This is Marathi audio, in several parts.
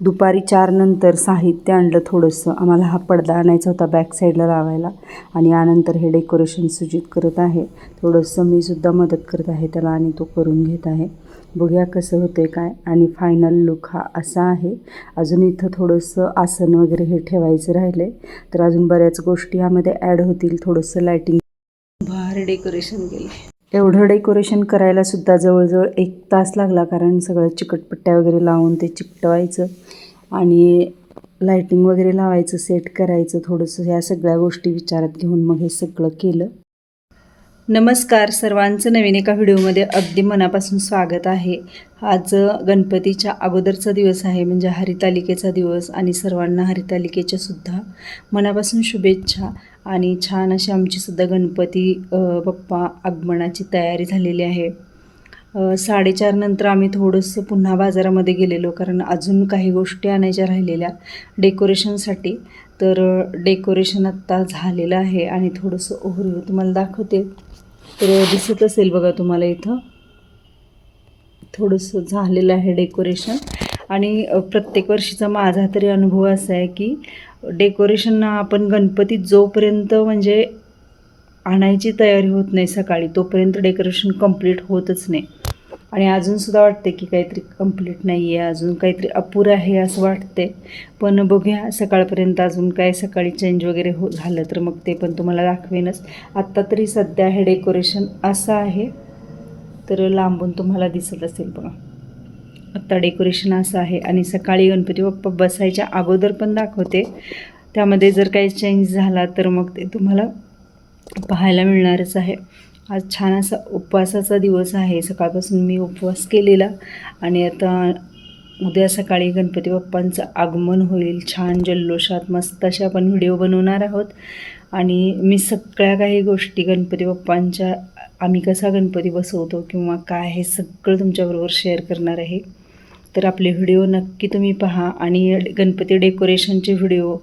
दुपारी चारनंतर साहित्य आणलं थोडंसं. आम्हाला हा पडदा आणायचा होता बॅक साईडला लावायला. आणि यानंतर हे डेकोरेशन सुजित करत आहे. थोडंसं मी सुद्धा मदत करत आहे त्याला आणि तो करून घेत आहे. बघूया कसं होतं आहे काय. आणि फायनल लुक हा असा आहे. अजून इथं थोडंसं आसन वगैरे हे ठेवायचं राहिलं आहे तर अजून बऱ्याच गोष्टी यामध्ये ॲड होतील. थोडंसं लायटिंग भारी डेकोरेशन केलं एवढं डेकोरेशन करायला सुद्धा जवळजवळ एक तास लागला कारण सगळं चिकटपट्ट्या वगैरे लावून ते चिकटवायचं आणि लायटिंग वगैरे लावायचं सेट करायचं थोडंसं ह्या सगळ्या गोष्टी विचारात घेऊन मग हे सगळं केलं. नमस्कार सर्वांचं नवीन एका व्हिडिओमध्ये अगदी मनापासून स्वागत आहे. आज गणपतीच्या अगोदरचा दिवस आहे म्हणजे हरितालिकेचा दिवस आणि सर्वांना हरितालिकेच्या सुद्धा मनापासून शुभेच्छा आणि छान अशी आमचीसुद्धा गणपती बाप्पा आगमनाची तयारी झालेली आहे. साडेचार नंतर आम्ही थोडंसं पुन्हा बाजारामध्ये गेलेलो कारण अजून काही गोष्टी आणायच्या राहिलेल्या डेकोरेशनसाठी. तर डेकोरेशन आत्ता झालेलं आहे आणि थोडंसं ओव्हरव्ह्यू तुम्हाला दाखवते. तर दिसत असेल बघा तुम्हाला इथं. थोडंसं झालेलं आहे डेकोरेशन. आणि प्रत्येक वर्षीचा माझा तरी अनुभव असा आहे की डेकोरेशन आपण गणपती जोपर्यंत म्हणजे आणायची तयारी होत नाही सकाळी तोपर्यंत डेकोरेशन कंप्लीट होतच नाही. आणि अजूनसुद्धा वाटते की काहीतरी कंप्लीट नाही आहे अजून काहीतरी अपुरं आहे असं वाटते पण बघूया सकाळपर्यंत अजून काय सकाळी चेंज वगैरे हो झालं तर मग ते पण तुम्हाला दाखवेनच. आत्ता तरी सध्या हे डेकोरेशन असं आहे. तर लांबून तुम्हाला दिसत असेल बघा. आत्ता डेकोरेशन असं आहे आणि सकाळी गणपती बाप्पा बसायच्या अगोदर पण दाखवते. त्यामध्ये जर काही चेंज झाला तर मग ते तुम्हाला पाहायला मिळणारच आहे. आज छान असा उपवासाचा दिवस आहे. सकाळपासून मी उपवास केलेला आणि आता उद्या सकाळी गणपती बाप्पांचं आगमन होईल. छान जल्लोषात मस्त असे आपण व्हिडिओ बनवणार आहोत. आणि मी सगळ्या काही गोष्टी गणपती बाप्पांच्या आम्ही कसा गणपती बसवतो किंवा काय हे सगळं तुमच्याबरोबर शेअर करणार आहे. तर आपले व्हिडिओ नक्की तुम्ही पहा आणि गणपती डेकोरेशनचे व्हिडिओ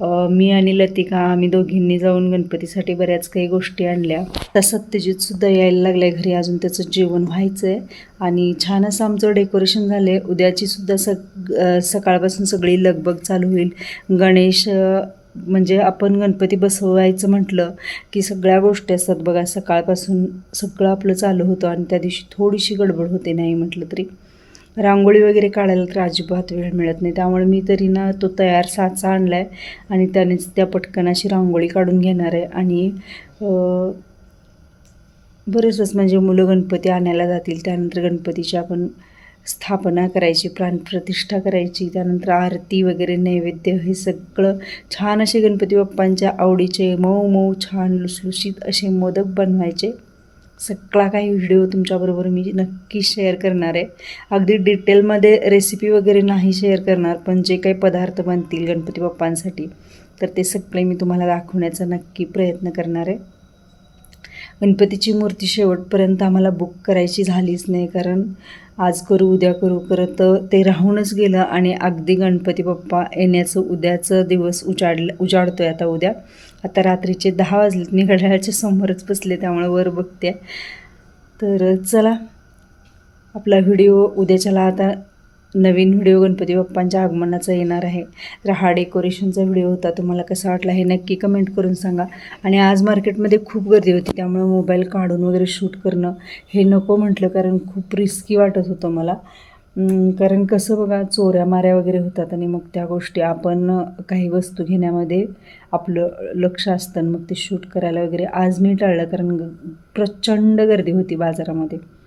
मी आणि लतिका आम्ही दोघींनी जाऊन गणपतीसाठी बऱ्याच काही गोष्टी आणल्या. तर सत्यजितसुद्धा यायला लागलं आहे घरी. अजून त्याचं जेवण व्हायचं आहे आणि छान असं आमचं डेकोरेशन झालं आहे उद्याची सुद्धा सग सकाळपासून सगळी लगबग चालू होईल. गणेश म्हणजे आपण गणपती बसवायचं म्हटलं की सगळ्या गोष्टी असतात बघा. सकाळपासून सगळं आपलं चालू होतं आणि त्या दिवशी थोडीशी गडबड होते नाही म्हटलं तरी. रांगोळी वगैरे काढायला तर अजिबात वेळ मिळत नाही. त्यामुळे मी तरी ना तो तयार साचा आणला आहे आणि त्यानेच त्या पटकन अशी रांगोळी काढून घेणार आहे. आणि बरेचच म्हणजे मुलं गणपती आणायला जातील त्यानंतर गणपतीची आपण स्थापना करायची प्राणप्रतिष्ठा करायची त्यानंतर आरती वगैरे नैवेद्य हे सगळं छान असे गणपती बाप्पांच्या आवडीचे मऊ मऊ छान लुसलुशीत असे मोदक बनवायचे. सगळा काही व्हिडिओ तुमच्याबरोबर मी नक्की शेअर करणार आहे. अगदी डिटेलमध्ये रेसिपी वगैरे नाही शेअर करणार पण जे काही पदार्थ बनतील गणपती बाप्पांसाठी तर ते सगळे मी तुम्हाला दाखवण्याचा नक्की प्रयत्न करणार आहे. गणपतीची मूर्ती शेवटपर्यंत आम्हाला बुक करायची झालीच नाही कारण आज करू उद्या करू. करत ते राहूनच गेलं आणि अगदी गणपती बाप्पा येण्याचं उद्याचं दिवस उजाडलं उजाडतो आहे आता उद्या. आता रात्रीचे दहा वाजलेत. मी घड्याळाच्या समोरच बसले त्यामुळे वर बघते तर चला. आपला व्हिडिओ उद्याच्याला आता नवीन व्हिडिओ गणपती बाप्पांच्या आगमनाचा येणार आहे. तर हा डेकोरेशनचा व्हिडिओ होता. तुम्हाला कसा वाटला हे नक्की कमेंट करून सांगा. आणि आज मार्केटमध्ये खूप गर्दी होती. त्यामुळे मोबाईल काढून वगैरे शूट करणं हे नको म्हटलं कारण खूप रिस्की वाटत होतं मला. कारण कसं बघा चोऱ्या माऱ्या वगैरे होतात आणि मग त्या गोष्टी आपण काही वस्तू घेण्यामध्ये आपलं लक्ष असतं आणि मग ते शूट करायला वगैरे आज मी टाळलं कारण ग- प्रचंड गर्दी होती बाजारामध्ये.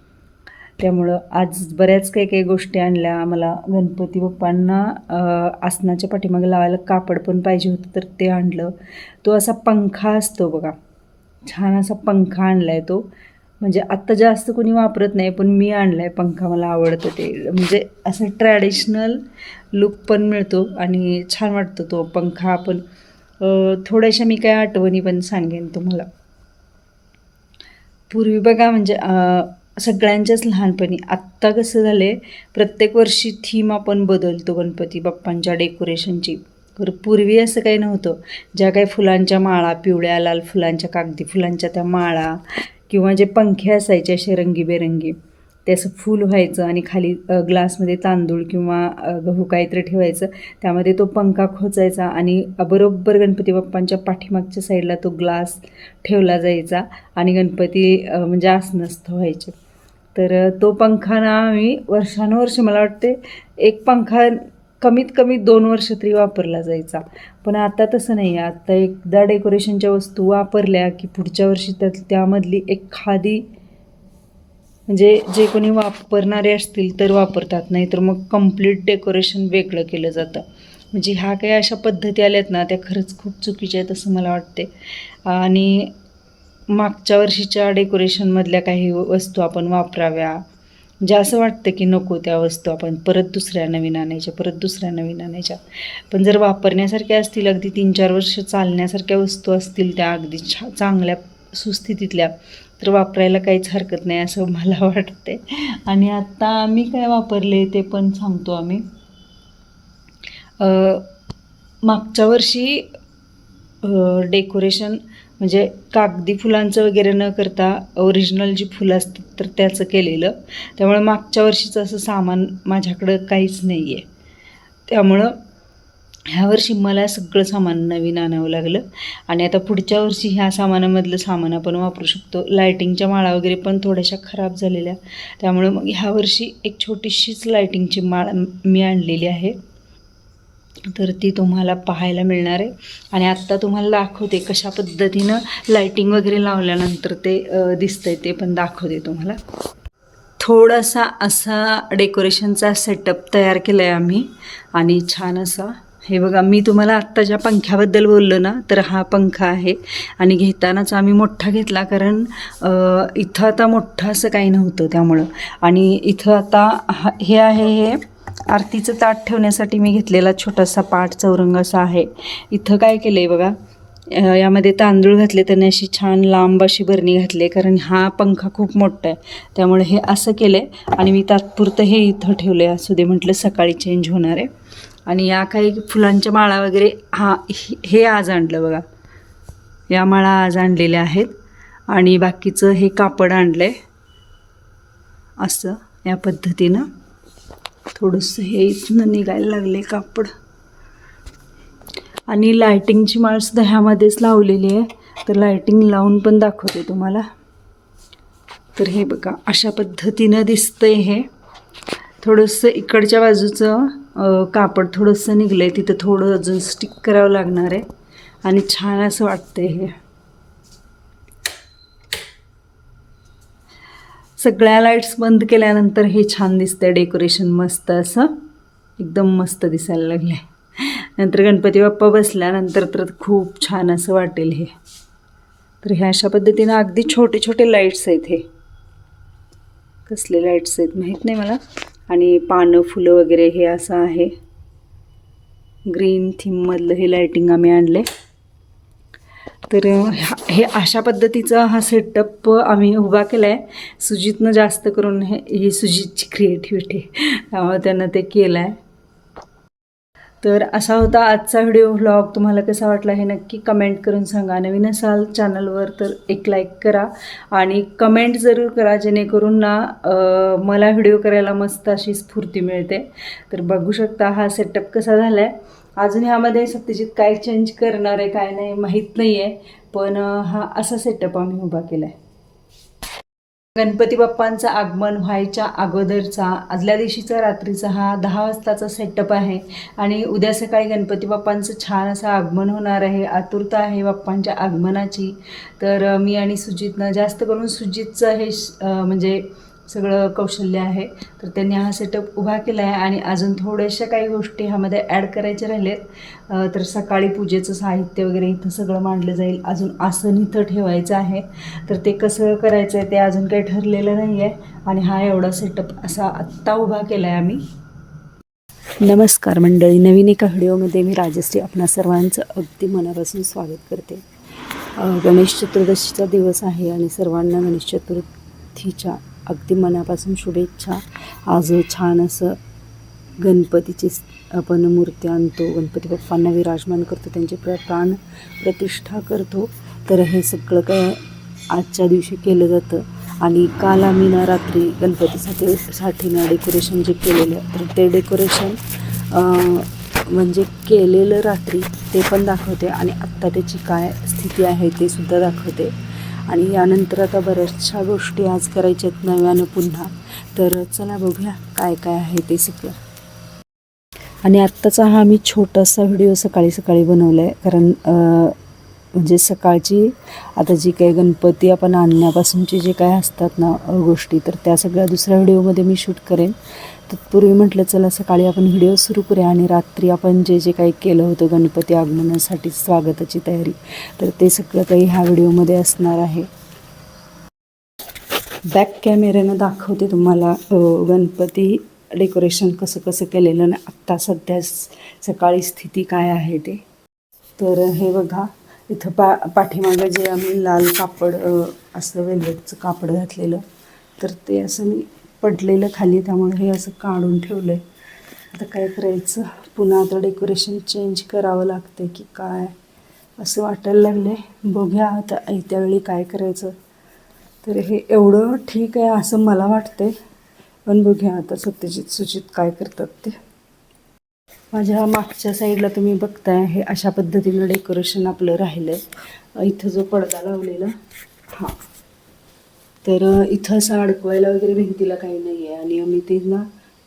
त्यामुळं आज बऱ्याच काही काही गोष्टी आणल्या. आम्हाला गणपती बाप्पांना आसनाच्या पाठीमागे लावायला कापड पण पाहिजे होतं तर ते आणलं. तो असा पंखा असतो बघा. छान असा पंखा आणला आहे तो. म्हणजे आत्ता जास्त कोणी वापरत नाही पण मी आणला आहे पंखा मला आवडतं ते. म्हणजे असं ट्रॅडिशनल लुक पण मिळतो आणि छान वाटतो तो पंखा आपण. थोड्याशा मी काय आठवणी पण सांगेन तुम्हाला. पूर्वी बघा म्हणजे सगळ्यांच्याच लहानपणी. आत्ता कसं झालं आहे प्रत्येक वर्षी थीम आपण बदलतो गणपती बाप्पांच्या डेकोरेशनची तर पूर्वी असं काही नव्हतं. ज्या काही फुलांच्या माळा पिवळ्या लाल फुलांच्या कागदी फुलांच्या त्या माळा किंवा जे पंखे असायचे असे रंगीबेरंगी. ते असं फूल व्हायचं आणि खाली ग्लासमध्ये तांदूळ किंवा गहू काहीतरी ठेवायचं. त्यामध्ये तो पंखा खोचायचा आणि बरोबर गणपती बाप्पांच्या पाठीमागच्या साईडला तो ग्लास ठेवला जायचा आणि गणपती म्हणजे आसनस्थ व्हायचे. तर तो पंखा ना आम्ही वर्षानुवर्ष मला वाटते एक पंखा कमीत कमी दोन वर्ष तरी वापरला जायचा. पण आता तसं नाही. आहे आत्ता एकदा डेकोरेशनच्या वस्तू वापरल्या की पुढच्या वर्षी त्या त्यामधली एखादी म्हणजे जे कोणी वापरणारे असतील तर वापरतात नाही तर मग कंप्लीट डेकोरेशन वेगळं केलं जातं. म्हणजे ह्या काही अशा पद्धती आल्यात ना त्या खरंच खूप चुकीच्या आहेत असं मला वाटते आणि मागच्या वर्षीच्या डेकोरेशनमधल्या काही वस्तू आपण वापराव्या. म्हणजे असं वाटतं की नको त्या वस्तू आपण परत दुसऱ्या नवीन आणायच्या परत दुसऱ्या नवीन आणायच्या. पण जर वापरण्यासारख्या असतील अगदी तीन चार वर्ष चालण्यासारख्या वस्तू असतील त्या अगदी छा चांगल्या सुस्थितीतल्या तर वापरायला काहीच हरकत नाही असं मला वाटते आणि आत्ता आम्ही काय वापरले ते पण सांगतो आम्ही. मागच्या वर्षी डेकोरेशन म्हणजे कागदी फुलांचं वगैरे न करता ओरिजिनल जी फुलं असतात तर त्याचं केलेलं. त्यामुळे मागच्या वर्षीचं असं सामान माझ्याकडं काहीच नाही आहे त्यामुळं ह्या वर्षी मला सगळं सामान नवीन आणावं लागलं. आणि आता पुढच्या वर्षी ह्या सामानामधलं सामान आपण वापरू शकतो. लायटिंगच्या माळा वगैरे पण थोड्याशा खराब झालेल्या. त्यामुळे मग ह्या वर्षी एक छोटीशीच लायटिंगची माळ मी आणलेली आहे. तर ती तुम्हाला पाहायला मिळणार आहे. आणि आत्ता तुम्हाला दाखवते कशा पद्धतीनं लायटिंग वगैरे लावल्यानंतर ते अ, दिसतंय ते पण दाखवते तुम्हाला. थोडासा असा डेकोरेशनचा सेटअप तयार केला आहे आम्ही. आणि छान असा हे बघा मी तुम्हाला आत्ता ज्या पंख्याबद्दल बोललो ना तर हा पंखा आहे. आणि घेतानाच आम्ही मोठा घेतला कारण इथं आता मोठं असं काही नव्हतं त्यामुळं. आणि इथं आता हा हे आहे हे आरतीचं ताट ठेवण्यासाठी मी घेतलेला छोटासा पाट चौरंग असा आहे. इथं काय केलं आहे बघा यामध्ये तांदूळ घातले त्याने अशी छान लांब अशी बरणी घातली कारण हा पंखा खूप मोठा आहे. त्यामुळे हे असं केलं आहे आणि मी तात्पुरतं हे इथं ठेवलं आहे असू दे म्हटलं सकाळी चेंज होणार आहे. आणि या काही फुलांच्या माळा वगैरे हा हे- हे आज आणलं बघा. या माळा आज आणलेल्या आहेत. आणि बाकीचं हे कापड आणलं आहे असं या पद्धतीनं. थोडंसं हे इथून निघायला लागले कापड. आणि लायटिंगची माळसुद्धा ह्यामध्येच लावलेली आहे. तर लायटिंग लावून पण दाखवते तुम्हाला. तर हे बघा अशा पद्धतीनं दिसतंय हे. थोडंसं इकडच्या बाजूचं कापड थोडंसं निघलं आहे तिथं थोडं अजून स्टिक करावं लागणार आहे. आणि छान असं वाटतंय हे. सगळ्या लाईट्स बंद केल्यानंतर हे छान दिसतंय डेकोरेशन मस्त असं. एकदम मस्त दिसायला लागलं आहे नंतर गणपती बाप्पा बसल्यानंतर तर खूप छान असं वाटेल हे. तर ह्या अशा पद्धतीनं अगदी छोटे छोटे लाईट्स आहेत हे. कसले लाईट्स आहेत माहीत नाही मला. आणि पानं फुलं वगैरे हे असं आहे. ग्रीन थीममधलं हे लाईटिंग आम्ही आणले तर ह्या- हे अशा पद्धतीचा हा सेटअप आम्ही उभा केला आहे सुजितनं जास्त करून हे ही सुजितची क्रिएटिव्हिटी त्यामुळे त्यानं ते केलं आहे तर असा होता आजचा व्हिडिओ व्लॉग. तुम्हाला कसा वाटला हे नक्की कमेंट करून सांगा. नवीन असाल चॅनलवर तर एक लाईक करा आणि कमेंट जरूर करा जेणेकरून ना मला व्हिडिओ करायला मस्त अशी स्फूर्ती मिळते. तर बघू शकता हा सेटअप कसा झाला आहे अजून ह्यामध्ये सत्यजित काय चेंज करणार आहे काय नाही माहीत नाही आहे पण हा असा सेटअप आम्ही उभा केला आहे गणपती बाप्पांचं आगमन व्हायच्या अगोदरचा आदल्या दिवशीचा रात्रीचा हा दहा वाजताचा सेटअप आहे. आणि उद्या सकाळी गणपती बाप्पांचं छान असं आगमन होणार आहे. आतुरता आहे बाप्पांच्या आगमनाची. तर मी आणि सुजितनं जास्त करून सुजितचं हे म्हणजे सगळं कौशल्य आहे. तर त्यांनी हा सेटअप उभा केला आहे आणि अजून थोड्याशा काही गोष्टी ह्यामध्ये ॲड करायच्या राहिलेत. तर सकाळी पूजेचं साहित्य वगैरे इथं सगळं मांडलं जाईल. अजून आसन इथं ठेवायचं आहे. तर ते कसं करायचं आहे ते अजून काही ठरलेलं नाही आहे आणि हा एवढा सेटअप असा आत्ता उभा केला आहे आम्ही. नमस्कार मंडळी नवीन एका व्हिडिओमध्ये मी राजश्री आपणा सर्वांचं अगदी मनापासून स्वागत करते. गणेश चतुर्दशीचा दिवस आहे आणि सर्वांना गणेश चतुर्थीच्या अगदी मनापासून शुभेच्छा. आज छान असं गणपतीची आपण मूर्ती आणतो. गणपती बाप्पांना विराजमान करतो. त्यांची प्र प्राण प्रतिष्ठा करतो. तर हे सगळं काय आजच्या दिवशी केलं जातं. आणि काल आम्ही ना रात्री गणपतीसाठी साठी ना डेकोरेशन जे केलेलं तर ते डेकोरेशन म्हणजे केलेलं रात्री ते पण दाखवते. आणि आत्ता त्याची काय स्थिती आहे ते सुद्धा दाखवते. आणि यानंतर आता बऱ्याचशा गोष्टी आज करायच्या आहेत नव्यानं पुन्हा. तर चला बघूया काय काय आहे ते सगळं. आणि आत्ताचा हा मी छोटासा व्हिडिओ सकाळी सकाळी बनवला आहे कारण म्हणजे सकाळची आता जी काही गणपती आपण आणण्यापासूनची जे काय असतात ना गोष्टी तर त्या सगळ्या दुसऱ्या व्हिडिओमध्ये मी शूट करेन. तत्पूर्वी म्हटलं चला सकाळी आपण व्हिडिओ सुरू करूया आणि रात्री आपण जे जे काही केलं होतं गणपती आगमनासाठी स्वागताची तयारी. तर ते सगळं काही ह्या व्हिडिओमध्ये असणार आहे. बॅक कॅमेऱ्यानं दाखवते तुम्हाला गणपती डेकोरेशन कसं कसं केलेलं आणि आत्ता सध्या सकाळी स्थिती काय आहे ते. तर हे बघा इथं पा पाठीमागं जे आम्ही लाल कापड असं वेल्वेटचं कापड घातलेलं तर ते असं मी पडलेलं खाली त्यामुळे हे असं काढून ठेवलं आहे आता काय करायचं? पुन्हा आता डेकोरेशन चेंज करावं लागतं की काय? असं वाटायला लागलं आहे बघूया आता ऐत्या वेळी काय करायचं. तर हे एवढं ठीक आहे असं मला वाटतंय. पण बघूया आता सत्यजित सुचित काय करतात ते. माझ्या मागच्या साईडला तुम्ही बघताय हे अशा पद्धतीनं डेकोरेशन आपलं राहिलं आहे इथं जो पडदा लावलेला हां. तर इथं असं अडकवायला वगैरे भिंतीला काही नाही आहे आणि आम्ही ते ना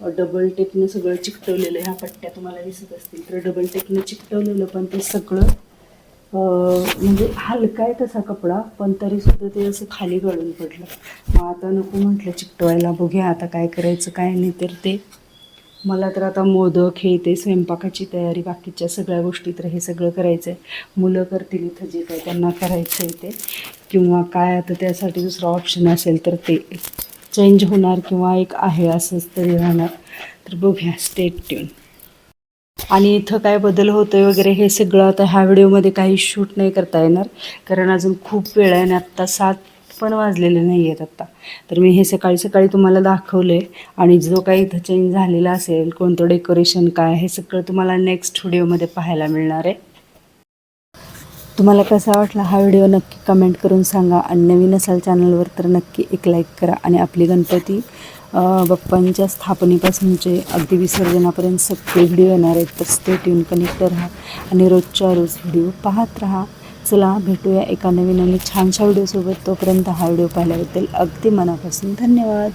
डबल टेपनं सगळं चिकटवलेलं ह्या पट्ट्या तुम्हाला दिसत असतील तर डबल टेपनं चिकटवलेलं पण ते सगळं म्हणजे हलका आहे तसा कपडा पण तरीसुद्धा ते असं खाली गळून पडलं. मग आता नको म्हटलं चिकटवायला. बघूया आता काय करायचं काय नाही तर ते मला तर आता मोदक हे ते स्वयंपाकाची तयारी बाकीच्या सगळ्या गोष्टी तर हे सगळं करायचं आहे मुलं करतील इथं जे काय त्यांना करायचं आहे ते. किंवा काय आता त्यासाठी दुसरा ऑप्शन असेल तर ते चेंज होणार किंवा एक आहे असंच तरी राहणार. तर बघूया स्टेट ट्यून आणि इथं काय बदल होतोय वगैरे हे सगळं आता ह्या व्हिडिओमध्ये काही शूट नाही करता येणार. कारण अजून खूप वेळ आहे आणि आत्ता सात पण वाजलेले नाही आहेत आत्ता तर मी हे सकाळी सकाळी तुम्हाला दाखवले आणि जो काही इथं चेंज झालेला असेल कोणतं डेकोरेशन काय हे सगळं तुम्हाला नेक्स्ट व्हिडिओमध्ये पाहायला मिळणार आहे. तुम्हाला कसा वाटला हा व्हिडिओ नक्की कमेंट करून सांगा आणि नवीन असाल चॅनलवर तर नक्की एक लाईक करा आणि आपली गणपती बाप्पांच्या स्थापनेपासूनचे अगदी विसर्जनापर्यंत सगळे व्हिडिओ येणार आहेत. तर स्टे ट्यून कनेक्ट राहा आणि रोजच्या रोज व्हिडिओ पाहत राहा. चला भेटूया एका नवीन आणि छानशा व्हिडिओसोबत. तोपर्यंत हा व्हिडिओ पाहिल्याबद्दल अगदी मनापासून धन्यवाद.